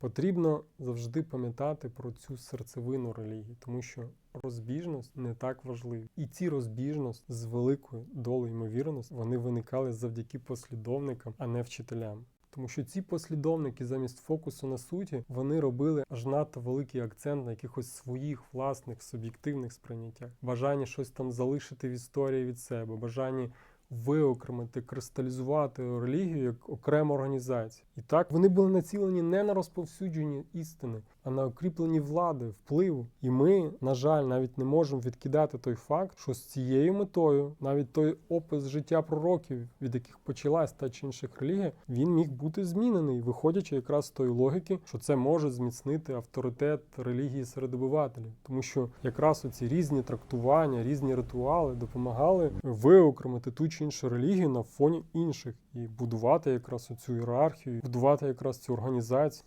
Потрібно завжди пам'ятати про цю серцевину релігії, тому що розбіжність не так важлива. І ці розбіжності з великою долею ймовірності вони виникали завдяки послідовникам, а не вчителям. Тому що ці послідовники замість фокусу на суті вони робили аж надто великий акцент на якихось своїх власних суб'єктивних сприйняттях, бажання щось там залишити в історії від себе, бажання виокремити, кристалізувати релігію як окрему організацію. І так вони були націлені не на розповсюдження істини, а на укріпленні влади, впливу. І ми, на жаль, навіть не можемо відкидати той факт, що з цією метою, навіть той опис життя пророків, від яких почалась та чи інших релігія, він міг бути змінений, виходячи якраз з тої логіки, що це може зміцнити авторитет релігії серед обивателів, тому що якраз оці різні трактування, різні ритуали допомагали виокремити ту чи іншу релігію на фоні інших і будувати якраз оцю ієрархію, будувати якраз цю організацію.